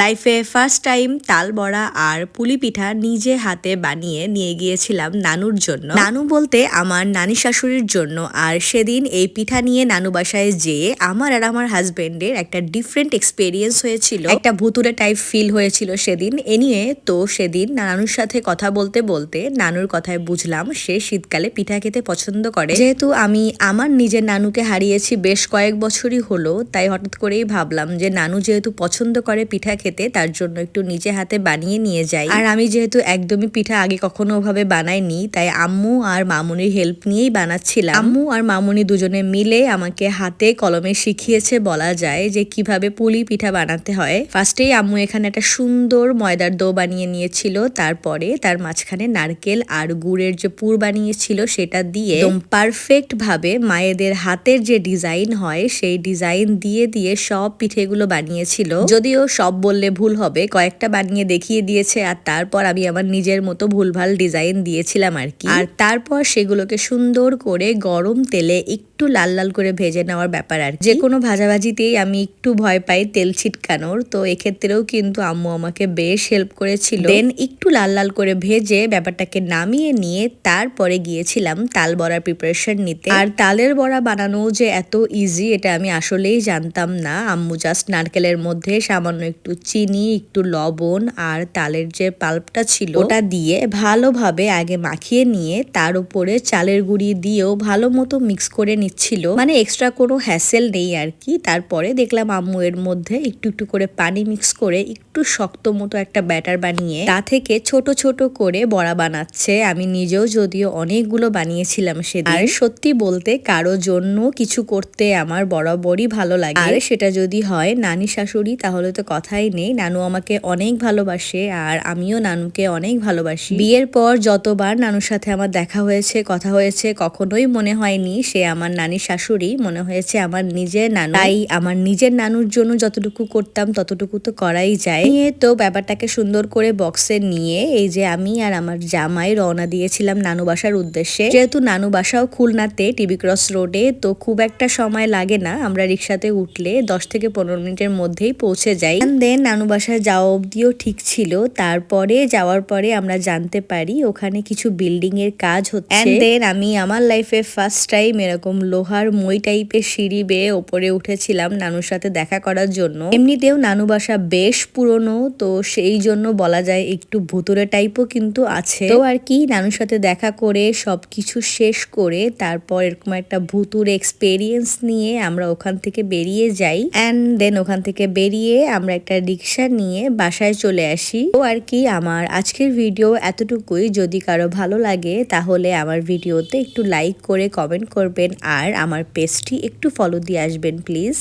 লাইফে first time তাল বড়া আর পুলি পিঠা নিজে হাতে বানিয়ে নিয়ে গিয়েছিলাম নানুর জন্য। নানু বলতে আমার নানি শাশুড়ির জন্য আর সেদিন এই পিঠা নিয়ে নানু বাসায় যেয়ে আমার আর আমার হাজবেন্ডের একটা ডিফারেন্ট এক্সপেরিয়েন্স হয়েছিল। একটা ভুতুরে টাইপ ফিল হয়েছিল সেদিন। এ নিয়ে তো সেদিন নানুর সাথে কথা বলতে বলতে নানুর কথায় বুঝলাম সে শীতকালে পিঠা খেতে পছন্দ করে। যেহেতু আমি আমার নিজের নানুকে হারিয়েছি বেশ কয়েক বছরই হলো, তাই হঠাৎ করেই ভাবলাম যে নানু যেহেতু পছন্দ করে পিঠা খেতে তার জন্য একটু নিজে হাতে বানিয়ে নিয়ে যাই। আর আমি যেহেতু একদমই পিঠা আগে কখনো ওভাবে বানাইনি, তাই আম্মু আর মামুনির হেল্প নিয়েই বানাচ্ছিলাম। আম্মু আর মামুনি দুজনে মিলে আমাকে হাতে কলমে শিখিয়েছে বলা যায় যে কীভাবে পুলি পিঠা বানাতে হয়। ফার্স্টেই আম্মু এখানে একটা সুন্দর ময়দার দো বানিয়ে নিয়েছিল, তারপরে তার মাঝখানে নারকেল আর গুড়ের যে পুর বানিয়েছিল সেটা দিয়ে পারফেক্ট ভাবে মায়েদের হাতের যে ডিজাইন হয়, সেই ডিজাইন দিয়ে দিয়ে সব পিঠেগুলো বানিয়েছিল। যদিও সব বললে ভুল হবে, কয়েকটা বানিয়ে দেখিয়ে দিয়েছে আর তারপর আমি আমার নিজের মতো ভুলভাল ডিজাইন দিয়েছিলাম আর কি। আর তারপর সেগুলোকে সুন্দর করে গরম তেলে একটু লাল লাল করে ভেজে নেওয়ার ব্যাপার আর যে কোনো ভাজাভাজিতেই আমি একটু ভয় পাই তেল ছিটকানোর, তো এক্ষেত্রেও কিন্তু আম্মু আমাকে বেশ হেল্প করেছিল। দেন একটু লাল লাল করে ভেজে ব্যাপারটাকে নামিয়ে নিয়ে তারপরে গিয়েছিলাম তাল বড়ার প্রিপারেশন নিতে। আর তালের বড়া বানানো যে এত ইজি এটা আমি আসলেই জানতাম না। আম্মু জাস্ট নারকেলের মধ্যে সামান্য একটু চিনি, একটু লবণ আর তালের যে পাল্পটা ছিল, ওটা দিয়ে ভালোভাবে আগে মাখিয়ে নিয়ে তার উপরে চালের গুঁড়ি দিয়েও ভালো মতো মিক্স করে নিচ্ছিল। মানে এক্সট্রা কোনো হ্যাসেল নেই আর কি। তারপরে দেখলাম আম্মু এর মধ্যে একটু একটু করে পানি মিক্স করে একটু শক্ত মতো একটা ব্যাটার বানিয়ে তা থেকে ছোট ছোট করে বড়া বানাচ্ছে। আমি নিজেও যদিও অনেকগুলো বানিয়েছিলাম সেদিন। আর সত্যি বলতে কারও জন্য কিছু করতে আমার বরাবরই ভালো লাগে। আর সেটা যদি হয় নানি শাশুড়ি, তাহলে তো কথাই নেই, নানু আমাকে অনেক ভালোবাসে আর আমিও নানুকে অনেক ভালোবাসি। বিয়ের পর যতবার নানুর সাথে আমার দেখা হয়েছে, কথা হয়েছে, কখনোই মনে হয়নি সে আমার নানি শাশুড়ি, মনে হয়েছে আমার নিজের নানু। তাই আমার নিজের নানুর জন্য যতটুকু করতাম, ততটুকু তো করাই যায়। নিয়ে তো ব্যাপারটাকে সুন্দর করে বক্সে নিয়ে এই যে আমি আর আমার জামাই রওনা দিয়েছিলাম নানু বাসার উদ্দেশ্যে। যেহেতু নানু বাসাও খুলনাতে টিবি ক্রস রোডে, তো খুব একটা সময় লাগে না। আমরা রিক্সাতে উঠলে দশ থেকে পনেরো মিনিটের মধ্যেই পৌঁছে যাই। দেন নানু বাসায় যাওয়া অবধিও ঠিক ছিল। তারপরে যাওয়ার পরে আমরা জানতে পারি ওখানে কিছু বিল্ডিং এর কাজ হচ্ছে। দেন আমি আমার লাইফে ফার্স্ট টাইম এরকম লোহার মই টাইপের সিঁড়ি বেয়ে ওপরে উঠেছিলাম নানুর সাথে দেখা করার জন্য। এমনিতেও নানু বাসা বেশ পুরনো তো সেই জন্য বলা যায় একটু ভুতুরে টাইপও কিন্তু আছে। তো আর কি নানুর সাথে দেখা করে সবকিছু শেষ করে তারপর এরকম একটা ভুতুর এক্সপেরিয়েন্স নিয়ে আমরা ওখান থেকে বেরিয়ে যাই। অ্যান্ড দেন ওখান থেকে বেরিয়ে আমরা একটা রিক্সা নিয়ে বাসায় চলে আসি। তো আর কি, আমার আজকের ভিডিও এতটুকুই। যদি কারও ভালো লাগে, তাহলে আমার ভিডিওতে একটু লাইক করে কমেন্ট করবেন, আর আমার পেজটি একটু ফলো দিয়ে আসবেন প্লিজ